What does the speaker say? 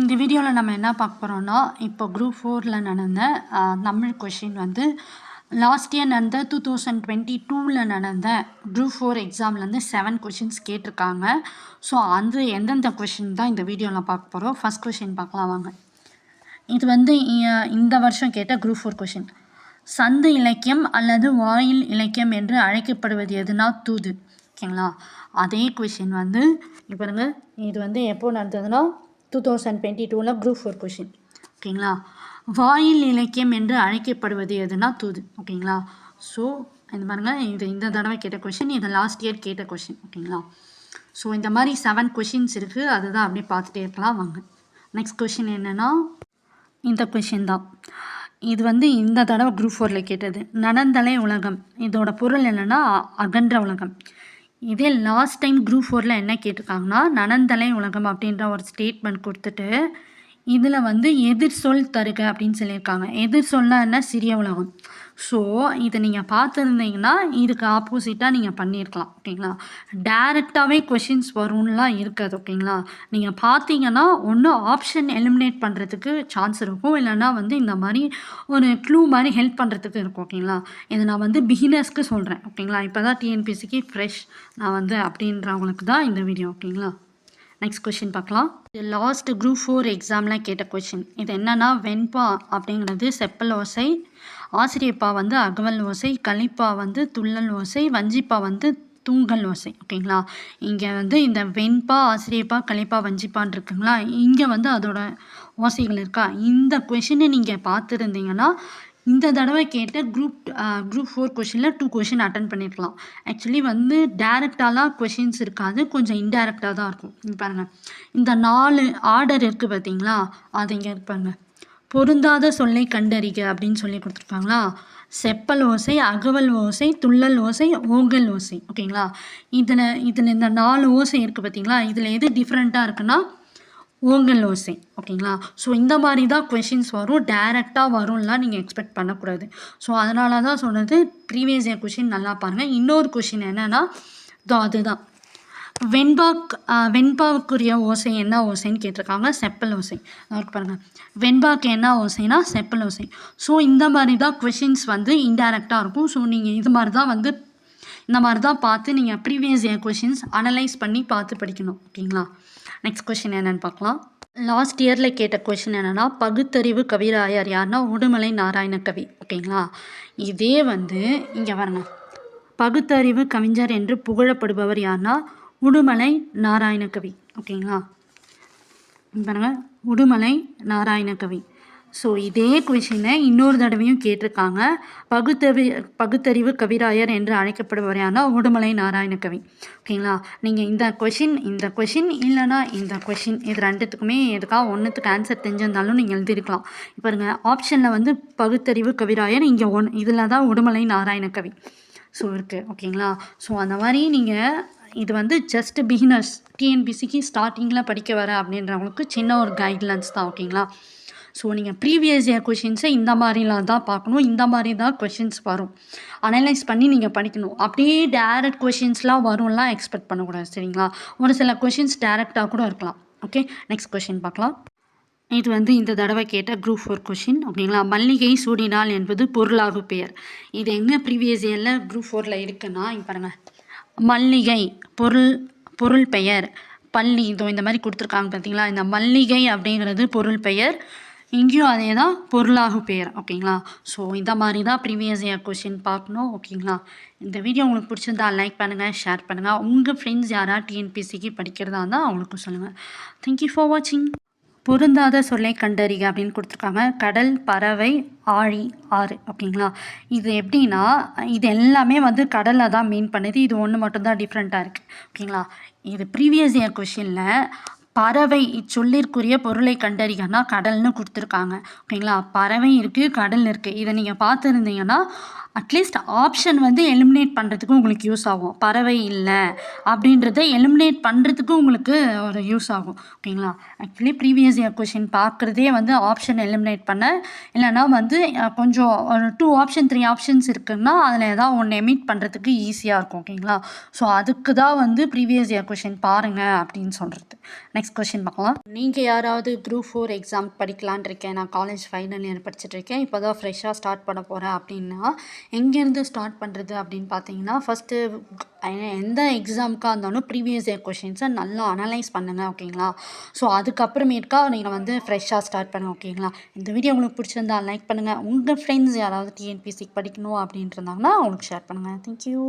இந்த வீடியோவில் நம்ம என்ன பார்க்க போகிறோம்னா இப்போ குரூப் ஃபோரில் நடந்த தமிழ் கொஷின் வந்து லாஸ்ட் இயர் நடந்த டூ தௌசண்ட் டுவெண்ட்டி டூவில் நடந்த குரூப் ஃபோர் எக்ஸாம்லேருந்து செவன் கொஷின்ஸ் கேட்டிருக்காங்க. ஸோ அந்த எந்தெந்த கொஷின் தான் இந்த வீடியோவில் பார்க்க போகிறோம் ஃபஸ்ட் கொஷின் பார்க்கலாம் வாங்க. இது வந்து இந்த வருஷம் கேட்ட குரூப் ஃபோர் கொஷின் சந்து இலக்கியம் அல்லது வாயில் இலக்கியம் என்று அழைக்கப்படுவது எதுனா தூது? ஓகேங்களா? அதே கொஷின் வந்து இப்போ இது வந்து எப்போ நடந்ததுன்னா டூ தௌசண்ட் டுவெண்ட்டி டூவில் குரூப் ஃபோர் கொஷின் ஓகேங்களா? வாயில் இலக்கியம் என்று அழைக்கப்படுவது எதுனா தூது. ஓகேங்களா? ஸோ இந்த பாருங்க இது இந்த தடவை கேட்ட கொஷின் இது லாஸ்ட் இயர் கேட்ட கொஷின் ஓகேங்களா? ஸோ இந்த மாதிரி செவன் கொஷின்ஸ் இருக்குது அதுதான் அப்படியே பார்த்துட்டே இருக்கலாம். வாங்க. நெக்ஸ்ட் கொஷின் என்னென்னா இந்த கொஷின் தான். இது வந்து இந்த தடவை குரூப் ஃபோரில் கேட்டது. நடந்தலை உலகம். இதோட பொருள் என்னென்னா அகன்ற உலகம். இதே லாஸ்ட் டைம் குரூப் ஃபோரில் என்ன கேட்டிருக்காங்கன்னா நனந்தலை உலகம் அப்படின்ற ஒரு ஸ்டேட்மெண்ட் கொடுத்துட்டு இதில் வந்து எதிர் சொல் தருக அப்படின்னு சொல்லியிருக்காங்க. எதிர் சொல்னா என்ன? சிறிய உலகம். ஸோ இதை நீங்கள் பார்த்துருந்தீங்கன்னா இதுக்கு ஆப்போசிட்டாக நீங்கள் பண்ணியிருக்கலாம். ஓகேங்களா? டேரெக்டாகவே கொஷின்ஸ் வரும்லாம் இருக்காது. ஓகேங்களா? நீங்கள் பார்த்தீங்கன்னா ஒன்று ஆப்ஷன் எலிமினேட் பண்ணுறதுக்கு சான்ஸ் இருக்கும். இல்லைன்னா வந்து இந்த மாதிரி ஒரு க்ளூ மாதிரி ஹெல்ப் பண்ணுறதுக்கு இருக்கும். ஓகேங்களா? இதை நான் வந்து பிகினர்ஸ்க்கு சொல்கிறேன் ஓகேங்களா? இப்போ தான் டிஎன்பிசிக்கு ஃப்ரெஷ் நான் வந்து அப்படின்றவங்களுக்கு தான் இந்த வீடியோ ஓகேங்களா? நெக்ஸ்ட் கொஷின் பார்க்கலாம். இது லாஸ்ட் குரூப் ஃபோர் எக்ஸாமில் கேட்ட கொஷின் இது என்னென்னா வெண்பா அப்படிங்கிறது செப்பல் ஓசை ஆசிரியப்பா வந்து அகவல் ஓசை கலிப்பா வந்து துள்ளல் ஓசை வஞ்சிப்பா வந்து தூங்கல் ஓசை. ஓகேங்களா? இங்கே வந்து இந்த வெண்பா ஆசிரியப்பா களிப்பா வஞ்சிப்பான் இருக்குங்களா? இங்கே வந்து அதோட ஓசைகள் இருக்கா? இந்த கொஷினை நீங்கள் பார்த்துருந்தீங்கன்னா இந்த தடவை கேட்ட குரூப் குரூப் ஃபோர் கொஷினில் டூ கொஷின் அட்டன் பண்ணியிருக்கலாம் ஆக்சுவலி வந்து டேரெக்டாலாம் கொஷின்ஸ் இருக்காது. கொஞ்சம் இன்டைரக்டாக தான் இருக்கும். இங்கே பாருங்கள் இந்த நாலு ஆர்டர் இருக்குது பார்த்தீங்களா அது இங்கே இருப்பாங்க பொருந்தாத சொல்லை கண்டறிக அப்படின்னு சொல்லி கொடுத்துருக்காங்களா? செப்பல் ஓசை அகவல் ஓசை துள்ளல் ஓசை ஓங்கல் ஓசை. ஓகேங்களா? இதில் இதில் இந்த நாலு ஓசை இருக்குது பார்த்தீங்களா இதில் எது டிஃப்ரெண்ட்டாக இருக்குன்னா ஓங்கல் ஓசை ஓகேங்களா ஸோ இந்த மாதிரி தான் கொஷின்ஸ் வரும் டேரெக்டாக வரும்லாம் நீங்கள் எக்ஸ்பெக்ட் பண்ணக்கூடாது. ஸோ அதனால தான் சொன்னது ப்ரீவியஸ் இயர் கொஷின் நல்லா பாருங்கள் இன்னொரு கொஷின் என்னென்னா இதோ அதுதான். வெண்பாக் வெண்பாவுக்குரிய ஓசை என்ன ஓசைன்னு கேட்டிருக்காங்க செப்பல் ஓசை. அவருக்கு பாருங்கள் வெண்பாக்கு என்ன ஓசைனா செப்பல் ஓசை. ஸோ இந்த மாதிரி தான் கொஷின்ஸ் வந்து இன்டைரக்டாக இருக்கும். ஸோ நீங்கள் இது மாதிரி தான் வந்து இந்த மாதிரி தான் பார்த்து நீங்கள் ப்ரீவியஸ் இயர் கொஷின்ஸ் அனலைஸ் பண்ணி பார்த்து படிக்கணும். ஓகேங்களா? நெக்ஸ்ட் கொஷின் என்னென்னு பார்க்கலாம். லாஸ்ட் இயரில் கேட்ட கொஷின் என்னென்னா பகுத்தறிவு கவிராயர் யாருன்னா உடுமலை நாராயண கவி. ஓகேங்களா? இதே வந்து இங்கே வரணும் பகுத்தறிவு கவிஞர் என்று புகழப்படுபவர் யாருன்னா உடுமலை நாராயண கவி. ஓகேங்களா? பாருங்கள் உடுமலை நாராயண கவி. ஸோ இதே கொஷினை இன்னொரு தடவையும் கேட்டிருக்காங்க. பகுத்தறி பகுத்தறிவு கவிராயர் என்று அழைக்கப்படுபவர் உடுமலை நாராயண கவி. ஓகேங்களா நீங்கள் இந்த கொஷின் இந்த கொஷின் இல்லைனா இந்த கொஷின் இது ரெண்டுத்துக்குமே எதுக்காக ஒன்றுத்துக்கு ஆன்சர் தெரிஞ்சிருந்தாலும் நீங்கள் எழுதிருக்கலாம் இப்போ ஆப்ஷனில் வந்து பகுத்தறிவு கவிராயர் இங்கே ஒன் இதில் தான் உடுமலை நாராயண கவி. ஸோ இருக்குது ஓகேங்களா ஸோ அந்த மாதிரி நீங்கள் இது வந்து ஜஸ்ட் பிகினர்ஸ் டிஎன்பிசிக்கு ஸ்டார்டிங்கில் படிக்க வர அப்படின்றவங்களுக்கு சின்ன ஒரு கைட்லைன்ஸ் தான். ஓகேங்களா ஸோ நீங்கள் ப்ரீவியஸ் இயர் கொஷின்ஸை இந்த மாதிரிலாம் தான் பார்க்கணும். இந்த மாதிரி தான் கொஷின்ஸ் வரும். அனலைஸ் பண்ணி நீங்கள் படிக்கணும். அப்படியே டேரக்ட் கொஷின்ஸ்லாம் வரும்லாம் எக்ஸ்பெக்ட் பண்ணக்கூடாது. சரிங்களா? ஒரு சில கொஷின்ஸ் டேரெக்டாக கூட இருக்கலாம். ஓகே நெக்ஸ்ட் கொஷின் பார்க்கலாம். இது வந்து இந்த தடவை கேட்ட குரூப் ஃபோர் கொஷின் ஓகேங்களா மல்லிகை சூடினால் என்பது பொருளாகு பெயர். இது எங்கே ப்ரீவியஸ் இயரில் குரூப் ஃபோரில் இருக்குன்னா இங்கே பாருங்கள் மல்லிகை பொருள் பொருள் பெயர். பள்ளி இதோ இந்த மாதிரி கொடுத்துருக்காங்க பார்த்தீங்களா இந்த மல்லிகை அப்படிங்கிறது பொருள் பெயர். இங்கேயும் அதே தான் பொருளாக பெயர் ஓகேங்களா? ஸோ இந்த மாதிரி தான் ப்ரீவியஸ் இயர் கொஷின் பார்க்கணும் ஓகேங்களா? இந்த வீடியோ உங்களுக்கு பிடிச்சிருந்தா லைக் பண்ணுங்கள் ஷேர் பண்ணுங்கள் உங்கள் ஃப்ரெண்ட்ஸ் யாராவது டிஎன்பிசிக்கு படிக்கிறதா இருந்தால் அவங்களுக்கும் சொல்லுங்கள் தேங்க்யூ ஃபார் வாட்சிங் பொருந்தாத சொல்லை கண்டறிக அப்படின்னு கொடுத்துருக்காங்க. கடல் பறவை ஆழி ஆறு ஓகேங்களா? இது எப்படின்னா இது எல்லாமே வந்து கடலில் தான் மீன் பண்ணுது. இது ஒன்று மட்டும்தான் டிஃப்ரெண்ட்டாக இருக்குது ஓகேங்களா? இது ப்ரீவியஸ் இயர் கொஷினில் பறவை இச்சொல்லிற்குரிய பொருளை கண்டறிகன்னா கடல்னு கொடுத்துருக்காங்க. ஓகேங்களா? பறவை இருக்குது கடல் இருக்குது இதை நீங்கள் பார்த்துருந்தீங்கன்னா அட்லீஸ்ட் ஆப்ஷன் வந்து எலிமினேட் பண்ணுறதுக்கு உங்களுக்கு யூஸ் ஆகும். பறவை இல்லை அப்படின்றத எலிமினேட் பண்ணுறதுக்கு உங்களுக்கு ஒரு யூஸ் ஆகும். ஓகேங்களா? ஆக்சுவலி ப்ரீவியஸ் இயர் கொஷின் பார்க்குறதே வந்து ஆப்ஷன் எலிமினேட் பண்ண. இல்லைன்னா வந்து கொஞ்சம் ஒரு டூ ஆப்ஷன் த்ரீ ஆப்ஷன்ஸ் இருக்குன்னா அதில் ஏதாவது ஒன்று எமிட் பண்ணுறதுக்கு ஈஸியாக இருக்கும். ஓகேங்களா? ஸோ அதுக்கு தான் வந்து ப்ரீவியஸ் இயர் கொஷின் பாருங்கள் அப்படின்னு சொல்கிறது நெக்ஸ்ட் கொஷின் பார்க்கலாம். நீங்கள் யாராவது குரூப் ஃபோர் எக்ஸாம் படிக்கலான் இருக்கேன். நான் காலேஜ் ஃபைனல் இயர் படிச்சுட்டு இருக்கேன். இப்போ தான் ஃப்ரெஷ்ஷாக ஸ்டார்ட் பண்ண போகிறேன் அப்படின்னா எங்கேருந்து ஸ்டார்ட் பண்ணுறது அப்படின்னு பார்த்தீங்கன்னா ஃபஸ்ட்டு எந்த எக்ஸாமுக்காக இருந்தாலும் ப்ரீவியஸ் இயர் கொஷின்ஸை நல்லா அனலைஸ் பண்ணுங்கள் ஓகேங்களா ஸோ அதுக்கப்புறமேட்டுக்கா நீங்கள் வந்து ஃப்ரெஷ்ஷாக ஸ்டார்ட் பண்ணுங்க ஓகேங்களா இந்த வீடியோ உங்களுக்கு பிடிச்சிருந்தா லைக் பண்ணுங்கள் உங்கள் ஃப்ரெண்ட்ஸ் யாராவது டிஎன்பிசிக்கு படிக்கணும் அப்படின்ட்டு இருந்தாங்கன்னா அவங்களுக்கு ஷேர் பண்ணுங்கள் தேங்க்யூ